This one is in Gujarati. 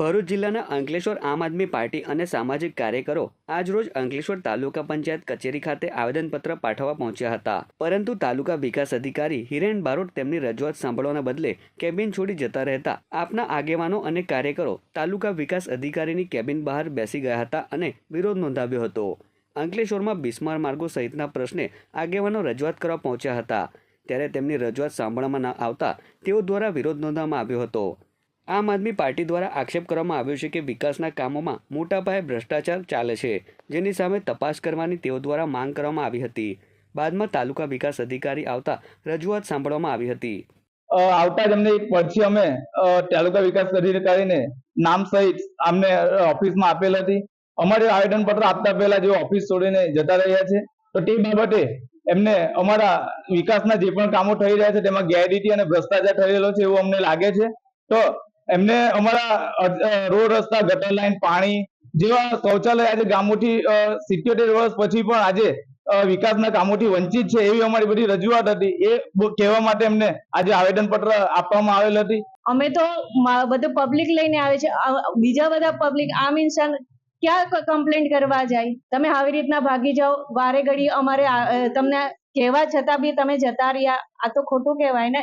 ભરૂચ જિલ્લાના અંકલેશ્વર આમ આદમી પાર્ટી અને સામાજિક કાર્યકરો આજરોજ અંકલેશ્વર તાલુકા પંચાયત કચેરી ખાતે આવેદનપત્ર પાઠવવા પહોંચ્યા હતા. પરંતુ તાલુકા વિકાસ અધિકારી હિરેન બારોટ તેમની રજૂઆત સાંભળવાના બદલે કેબિન છોડી જતા રહેતા આપના આગેવાનો અને કાર્યકરો તાલુકા વિકાસ અધિકારીની કેબિન બહાર બેસી ગયા હતા અને વિરોધ નોંધાવ્યો હતો. અંકલેશ્વરમાં બિસ્માર માર્ગો સહિતના પ્રશ્ને આગેવાનો રજૂઆત કરવા પહોંચ્યા હતા. ત્યારે તેમની રજૂઆત સાંભળવામાં ન આવતા તેઓ દ્વારા વિરોધ નોંધવામાં આવ્યો હતો. આમ આદમી પાર્ટી દ્વારા આક્ષેપ કરવામાં આવ્યો છે કે વિકાસના કામોમાં મોટા પાયે ભ્રષ્ટાચાર ચાલે છે, જેની સામે તપાસ કરવાની તેઓ દ્વારા માંગ કરવામાં આવી હતી. બાદમાં તાલુકા વિકાસ અધિકારી આવતા રજૂઆત સાંભળવામાં આવી હતી. આવતા જ અમને એક પરચી અમે તાલુકા વિકાસ અધિકારીને નામ સહિત અમને ઓફિસમાં આપેલ હતી. અમારે આવેદન પત્ર આપતા પહેલા જેઓ ઓફિસ છોડીને જતા રહ્યા છે, તો તે બાબતે એમને અમારા વિકાસના જે પણ કામો થઈ રહ્યા છે, તેમાં ગેરરીતિ અને ભ્રષ્ટાચાર થયેલો છે એવું અમને લાગે છે. તો એમને અમારા રોડ રસ્તા, ગટર લાઈન, પાણી જેવા શૌચાલય આજે ગામોથી સિત્યોતેર વર્ષ પછી પણ આજે વિકાસના કામોથી વંચિત છે એવી અમારી બધી રજૂઆત હતી. એ કહેવા માટે એમને આજે આવેદન પત્ર આપવામાં આવેલ હતી. અમે તો બધું પબ્લિક લઈને આવે છે. બીજા બધા પબ્લિક આમ ઇન્સાન ક્યાં કમ્પ્લેન્ટ કરવા જાય? તમે આવી રીતના ભાગી જાઓ. વારે ઘડી અમારે તમને કહેવા છતાં બી તમે જતા રહ્યા. આ તો ખોટું કહેવાય ને.